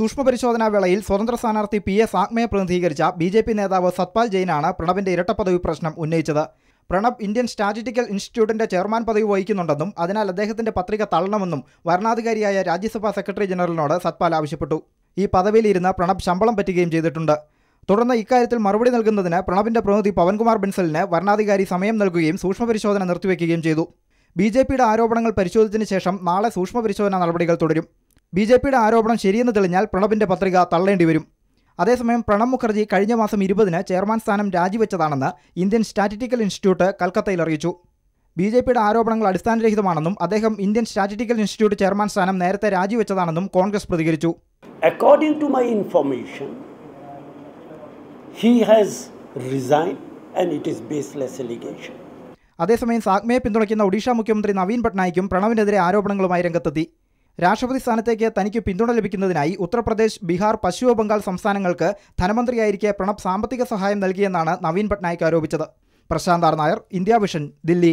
സൂക്ഷ്മ പരിശോധനാ വേളയിൽ സ്വതന്ത്ര സ്ഥാനാർത്ഥി പി എസ് ആത്മയെ പ്രതിനിധീകരിച്ച ബി ജെ പി നേതാവ് സത്പാൽ ജെയിനാണ് പ്രണബിന്റെ ഇരട്ടപ്പദവി പ്രശ്നം ഉന്നയിച്ചത്. പ്രണബ് ഇന്ത്യൻ സ്റ്റാറ്റിസ്റ്റിക്കൽ ഇൻസ്റ്റിറ്റ്യൂട്ടിന്റെ ചെയർമാൻ പദവി വഹിക്കുന്നുണ്ടെന്നും അതിനാൽ അദ്ദേഹത്തിന്റെ പത്രിക തള്ളണമെന്നും വരണാധികാരിയായ രാജ്യസഭാ സെക്രട്ടറി ജനറലിനോട് സത്പാൽ ആവശ്യപ്പെട്ടു. ഈ പദവിയിലിരുന്ന് പ്രണബ് ശമ്പളം പറ്റുകയും ചെയ്തിട്ടുണ്ട്. തുടർന്ന് ഇക്കാര്യത്തിൽ മറുപടി നൽകുന്നതിന് പ്രണബിന്റെ പ്രതിനിധി പവൻകുമാർ ബൻസലിന് വരണാധികാരി സമയം നൽകുകയും സൂക്ഷ്മ പരിശോധന നിർത്തിവെക്കുകയും ചെയ്തു. ബി ജെ പിയുടെ ആരോപണങ്ങൾ പരിശോധിച്ചതിന് ശേഷം നാളെ സൂക്ഷ്മ പരിശോധനാ നടപടികൾ തുടരും. ബി ജെ പിയുടെ ആരോപണം ശരിയെന്ന് തെളിഞ്ഞാൽ പ്രണബിന്റെ പത്രിക തള്ളേണ്ടി വരും. അതേസമയം പ്രണബ് മുഖർജി കഴിഞ്ഞ മാസം ഇരുപതിന് ചെയർമാൻ സ്ഥാനം രാജിവെച്ചതാണെന്ന് ഇന്ത്യൻ സ്റ്റാറ്റിറ്റിക്കൽ ഇൻസ്റ്റിറ്റ്യൂട്ട് കൽക്കത്തയിൽ അറിയിച്ചു. ബി ജെ പിയുടെ ആരോപണങ്ങൾ അടിസ്ഥാനരഹിതമാണെന്നും അദ്ദേഹം ഇന്ത്യൻ സ്റ്റാറ്റിറ്റിക്കൽ ഇൻസ്റ്റിറ്റ്യൂട്ട് ചെയർമാൻ സ്ഥാനം നേരത്തെ രാജിവെച്ചതാണെന്നും കോൺഗ്രസ് പ്രതികരിച്ചു. According to my information, he has resigned and it is baseless allegation. അതേസമയം സാഗ്മയെ പിന്തുണയ്ക്കുന്ന ഒഡീഷ മുഖ്യമന്ത്രി നവീൻ പട്നായിക്കും പ്രണവിനെതിരെ ആരോപണങ്ങളുമായി രംഗത്തെത്തി. രാഷ്ട്രപതി സ്ഥാനത്തേക്ക് തനിക്ക് പിന്തുണ ലഭിക്കുന്നതിനായി ഉത്തർപ്രദേശ് ബീഹാർ പശ്ചിമ ബംഗാൾ സംസ്ഥാനങ്ങൾക്ക് ധനമന്ത്രിയായിരിക്കെ പ്രണബ് സാമ്പത്തിക സഹായം നൽകിയെന്നാണ് Naveen Patnaik ആരോപിച്ചത്. Prashant Nair India Vision Delhi.